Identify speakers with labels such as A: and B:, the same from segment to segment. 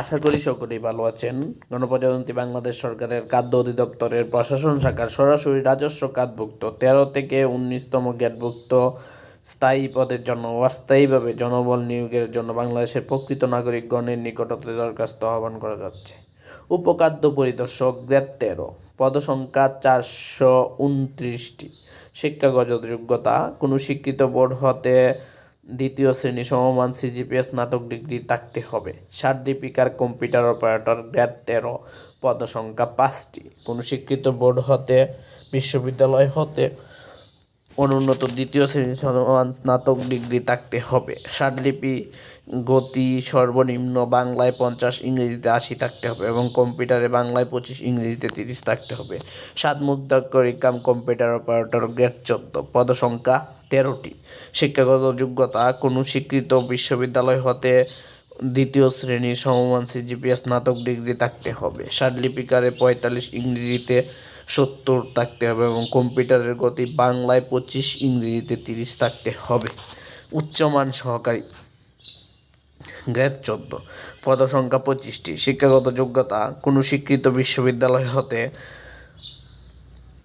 A: আশা করি সকলেই ভালো আছেন। গণপ্রজাতন্ত্রী বাংলাদেশ সরকারের খাদ্য অধিদপ্তরের প্রশাসন শাখার সরাসরি রাজস্ব খাতভুক্ত তেরো থেকে উনিশতম গ্যাটভুক্ত স্থায়ী পদের জন্য অস্থায়ীভাবে জনবল নিয়োগের জন্য বাংলাদেশের প্রকৃত নাগরিকগণের নিকটতে দরখাস্ত আহ্বান করা যাচ্ছে। উপখাদ্য পরিদর্শক গ্রেড তেরো, পদসংখ্যা চারশো উনত্রিশটি, শিক্ষাগত যোগ্যতা, কোনো শিক্ষিত বোর্ড হতে দ্বিতীয় শ্রেণি সমমান সিজিপিএস স্নাতক ডিগ্রি থাকতে হবে। সার্টিফিকার কম্পিউটার অপারেটর গ্রেড তেরো, পদসংখ্যা পাঁচটি। কোনো শিক্ষিত বোর্ড হতে, বিশ্ববিদ্যালয় হতে অনুন্নত দ্বিতীয় শ্রেণির সমমান স্নাতক ডিগ্রি থাকতে হবে। স্বাদলিপি গতি, সর্বনিম্ন, বাংলায় পঞ্চাশ, ইংরেজিতে আশি থাকতে হবে এবং কম্পিউটারে বাংলায় পঁচিশ, ইংরেজিতে তিরিশ থাকতে হবে। সাত মুদ্রাক্ষর কাম কম্পিউটার অপারেটর গ্রেড চোদ্দ, পদসংখ্যা তেরোটি। শিক্ষাগত যোগ্যতা, কোনো স্বীকৃত বিশ্ববিদ্যালয় হতে দ্বিতীয় শ্রেণির সমমান সিজিপিএস স্নাতক ডিগ্রি থাকতে হবে। সাতলিপিকারে পঁয়তাল্লিশ, ইংরেজিতে সত্তর থাকতে হবে এবং কম্পিউটারের গতি বাংলায় পঁচিশ, ইংরেজিতে তিরিশ থাকতে হবে। উচ্চমান সহকারী। গ্রেড চোদ্দ। পদসংখ্যা পঁচিশটি। শিক্ষাগত যোগ্যতা। কোনো স্বীকৃত বিশ্ববিদ্যালয় হতে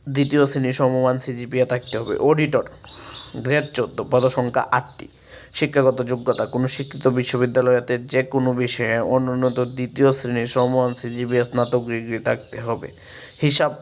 A: দ্বিতীয় শ্রেণি সমমান সিজিপিএ থাকতে হবে। অডিটর। গ্রেড চোদ্দ। পদসংখ্যা আটটি। শিক্ষাগত যোগ্যতা। কোনো শিক্ষিত বিশ্ববিদ্যালয়তে যে কোনো বিষয়ে অনুন্নত দ্বিতীয় শ্রেণির সমমান সিজিপিএ স্নাতক ডিগ্রি থাকতে হবে। হিসাব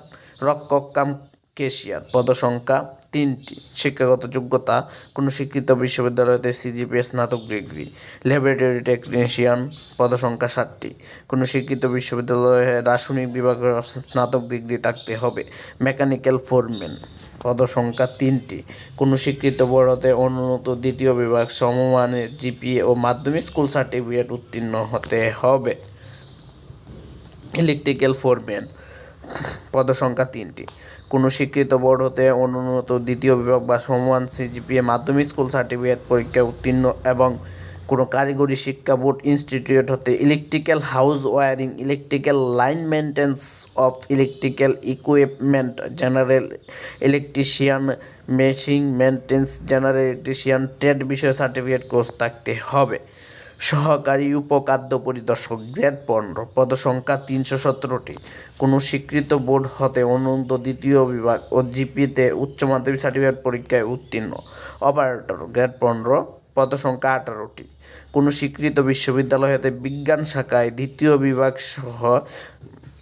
A: রক্ষক কাম কেশিয়ার। পদসংখ্যা তিনটি। শিক্ষাগত যোগ্যতা, কোনো শিক্ষিত বিশ্ববিদ্যালয়তে সিজিপিএ স্নাতক ডিগ্রি। ল্যাবরেটরি টেকনিশিয়ান, পদসংখ্যা ষাটটি কোনো শিক্ষিত বিশ্ববিদ্যালয়ে রাসায়নিক বিভাগের স্নাতক ডিগ্রি থাকতে হবে। Mechanical foreman. পদসংখ্যা তিনটি। কোনো স্বীকৃত বোর্ডতে অনুন্নত দ্বিতীয় বিভাগ, সমমানের জিপিএ ও মাধ্যমিক স্কুল সার্টিফিকেট উত্তীর্ণ হতে হবে। Electrical foreman. পদসংখ্যা তিনটি। কোনো স্বীকৃত বোর্ড হতে অনুন্নত দ্বিতীয় বিভাগ বা সমমান সিজিপিএ মাধ্যমিক স্কুল সার্টিফিকেট পরীক্ষায় উত্তীর্ণ এবং কোনো কারিগরি শিক্ষা বোর্ড ইনস্টিটিউট হতে electrical house wiring, electrical line maintenance of electrical equipment general electrician, machine maintenance general electrician trade বিষয়ে সার্টিফিকেট কোর্স থাকতে হবে। সহকারী উপখাদ্য পরিদর্শক গ্রেড পনেরো, পদসংখ্যা তিনশো সতেরোটি। কোনো স্বীকৃত বোর্ড হতে অনন্ত দ্বিতীয় বিভাগ ও জিপিতে উচ্চ মাধ্যমিক সার্টিফিকেট পরীক্ষায় উত্তীর্ণ। অপারেটর গ্রেড পনেরো, পদসংখ্যা আঠারোটি। কোনো স্বীকৃত বিশ্ববিদ্যালয় হতে বিজ্ঞান শাখায় দ্বিতীয় বিভাগ সহ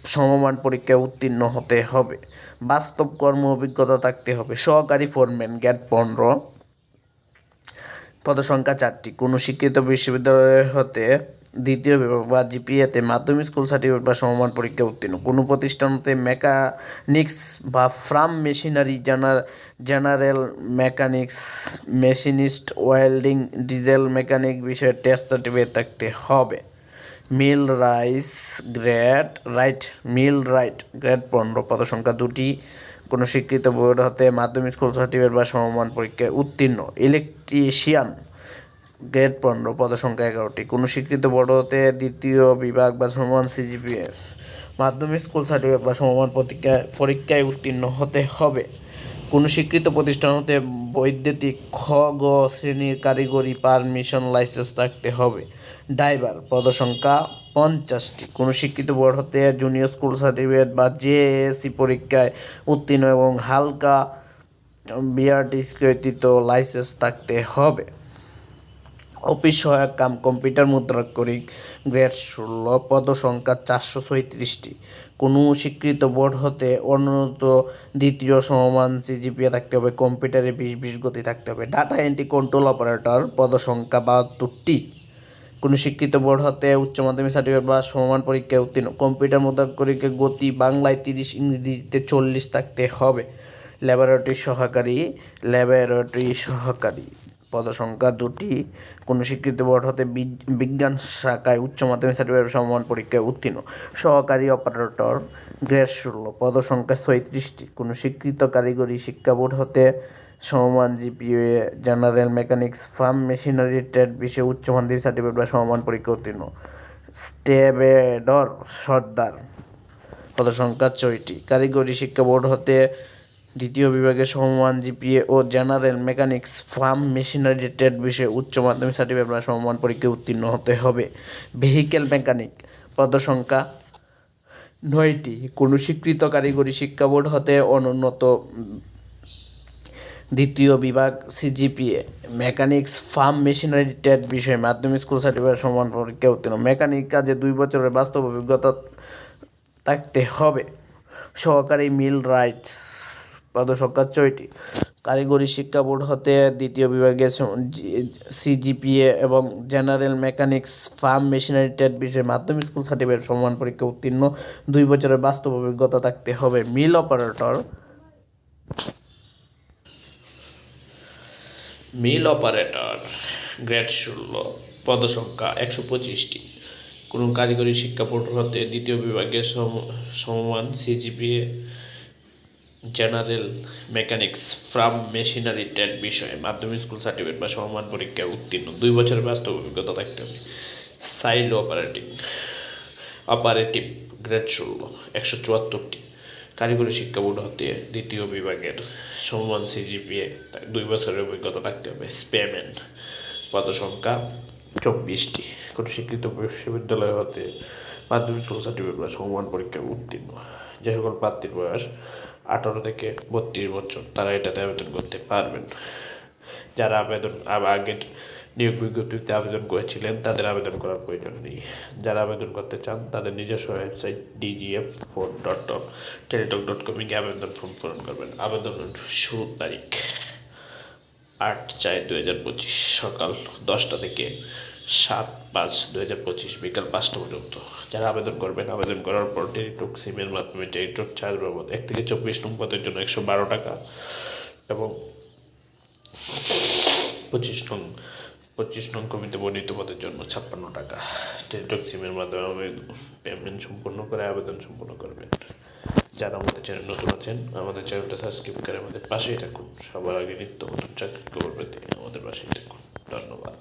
A: সমমান পরীক্ষায় উত্তীর্ণ হতে হবে। বাস্তব কর্ম অভিজ্ঞতা থাকতে হবে। সহকারী ফোরম্যান গ্যাট পনেরো পদসংখ্যা চারটি। কোনো শিক্ষিত বিশ্ববিদ্যালয় হতে দ্বিতীয় বিভাগ বা জিপিএতে মাধ্যমিক স্কুল সার্টিফিকেট বা সমমান পরীক্ষা উত্তীর্ণ। কোনো প্রতিষ্ঠান হতে মেকানিক্স বা ফ্রাম মেশিনারি জানার, general mechanics, machinist, welding, diesel mechanic বিষয়ে টেস্ট সার্টিফিকেট থাকতে হবে। Mill rice grade, wright, mill wright, grade পনেরো। পদসংখ্যা দুটি কোনো শিক্ষিত বোর্ড হতে মাধ্যমিক স্কুল সার্টিফিকেট বা সমমান পরীক্ষায় উত্তীর্ণ। ইলেকট্রিশিয়ান, গ্রেড পনেরো, পদসংখ্যা এগারোটি। কোনো স্বীকৃত বোর্ড হতে দ্বিতীয় বিভাগ বা সমমান সিজিপিএস। মাধ্যমিক স্কুল সার্টিফিকেট বা সমমান পরীক্ষায় পরীক্ষায় উত্তীর্ণ হতে হবে। কোনো স্বীকৃত প্রতিষ্ঠান হতে বৈদ্যুতিক খ, গ শ্রেণির কারিগরি পারমিশন লাইসেন্স থাকতে হবে। ড্রাইভার, পদসংখ্যা পঞ্চাশটি। কোনো শিক্ষিত বোর্ড হতে জুনিয়র স্কুল সার্টিফিকেট বা জেএসসি পরীক্ষায় উত্তীর্ণ এবং হালকা বিআরটি স্বীকৃত লাইসেন্স থাকতে হবে। অফিস সহায়ক কাম কম্পিউটার মুদ্রাক্ষরিক গ্রেড ষোলো পদ সংখ্যা চারশো ছয়ত্রিশটি। কোনো স্বীকৃত বোর্ড হতে অনুন্নত দ্বিতীয় সমমান সিজিপিএ থাকতে হবে কম্পিউটারে বিশ বিশ গতি থাকতে হবে ডাটা এন্ট্রি কন্ট্রোল অপারেটর পদ সংখ্যা বাহাত্তরটি। কোনো শিক্ষিত বোর্ড হতে উচ্চ মাধ্যমিক সার্টিফিকেট বা সমমান পরীক্ষায় উত্তীর্ণ। কম্পিউটার মুদ্রাক্ষরিকের গতি, বাংলায় তিরিশ, ইংরেজিতে চল্লিশ থাকতে হবে। ল্যাবরেটরি সহকারী ল্যাবরেটরি সহকারী পদসংখ্যা দুটি। কোনো স্বীকৃত বোর্ড হতে বিজ্ঞান শাখায় উচ্চ মাধ্যমিক সার্টিফিকেট সমমান পরীক্ষায় উত্তীর্ণ। সহকারী অপারেটর গ্রেড ষোলো, পদসংখ্যা ছয়ত্রিশটি। কোনো স্বীকৃত কারিগরি শিক্ষা বোর্ড হতে সমমান GPA general mechanics, farm machinery, trade বিষয়ে উচ্চ মাধ্যমিক সার্টিফিকেট বা সমমান পরীক্ষা উত্তীর্ণ। স্টেবেডর সর্দার। পদসংখ্যা ছয়টি। কারিগরি শিক্ষা বোর্ড হতে দ্বিতীয় বিভাগে সমমান জিপিএ ও general mechanics, farm machinery, trade বিষয়ে উচ্চ মাধ্যমিক সার্টিফিকেট বা সমমান পরীক্ষায় উত্তীর্ণ হতে হবে। Vehicle mechanic. পদসংখ্যা নয়টি। কোনো স্বীকৃত কারিগরি শিক্ষা বোর্ড হতে অনুন্নত দ্বিতীয় বিভাগ সিজিপিএ। মেকানিক্স, ফার্ম মেশিনারি, টেট বিষয়ে, মাধ্যমিক স্কুল সার্টিফিকেট সমান পরীক্ষা উত্তীর্ণ। মেকানিক কাজে দুই বছরের বাস্তব অভিজ্ঞতা থাকতে হবে। সহকারী মিল রাইট পদসংখ্যা ছয়টি। কারিগরি শিক্ষা বোর্ড হতে দ্বিতীয় বিভাগে সিজিপিএ এবং জেনারেল মেকানিক্স, ফার্ম মেশিনারি, টেট বিষয়ে, মাধ্যমিক স্কুল সার্টিফিকেট সমান পরীক্ষা উত্তীর্ণ। দুই বছরের বাস্তব অভিজ্ঞতা থাকতে হবে। Mill operator
B: mill operator, grade ষোলো, পদসংখ্যা একশো পঁচিশটি। কোনো কারিগরি শিক্ষা বোর্ড হতে দ্বিতীয় বিভাগে সম- সমমান CGPA, general mechanics, farm machinery TET বিষয়ে মাধ্যমিক স্কুল সার্টিফিকেট বা সমমান পরীক্ষায় উত্তীর্ণ। দুই বছরের বাস্তব অভিজ্ঞতা থাকতে হবে। সাইল অপারেটিং, অপারেটিভ গ্রেড ষোলো, একশো চুয়াত্তরটি। কারিগরি শিক্ষা বোর্ড হতে দ্বিতীয় বিভাগের সমমান সিজিপিএ দুই বছরের অভিজ্ঞতা থাকতে হবে। স্পেমেন্ট পদ সংখ্যা চব্বিশটি। কোনো শিক্ষিত বিশ্ববিদ্যালয় হতে মাধ্যমিক স্কুল সার্টিফিকেট বা সমমান পরীক্ষায় উত্তীর্ণ। যে সকল প্রার্থীর বয়স আঠারো থেকে বত্রিশ বছর, তারা এটাতে আবেদন করতে পারবেন। যারা আবেদন আব- আগের নিয়োগ বিজ্ঞপ্তিতে আবেদন করেছিলেন, তাদের আবেদন করার প্রয়োজন নেই। যারা আবেদন করতে চান, তাদের নিজস্ব website DGF four dot com Teletalk dot কমে গিয়ে আবেদন ফর্ম পূরণ করবেন। আবেদনের শুরুর তারিখ আট চার দু হাজার পঁচিশ, সকাল দশটা থেকে সাত পাঁচ দু হাজার পঁচিশ, বিকাল পাঁচটা পর্যন্ত। যারা আবেদন করবেন, আবেদন করার পর টেলিটক সিমের মাধ্যমে টেলিটক চার্জ বাবদ এক থেকে চব্বিশ নম্বরের জন্য একশো বারো টাকা এবং পঁচিশ নং পঁচিশ নং কমিতে বর্ণিত পদের জন্য ছাপ্পান্ন টাকা। টেলিটক সিমের মাধ্যমে পেমেন্ট সম্পূর্ণ করে আবেদন সম্পূর্ণ করবেন। যারা আমাদের চ্যানেল নতুন আছেন, আমাদের চ্যানেলটা সাবস্ক্রাইব করে আমাদের পাশেই থাকুন। সবার আগে নিত্য নতুন চাকরি খবর পেতে আমাদের পাশেই থাকুন। ধন্যবাদ।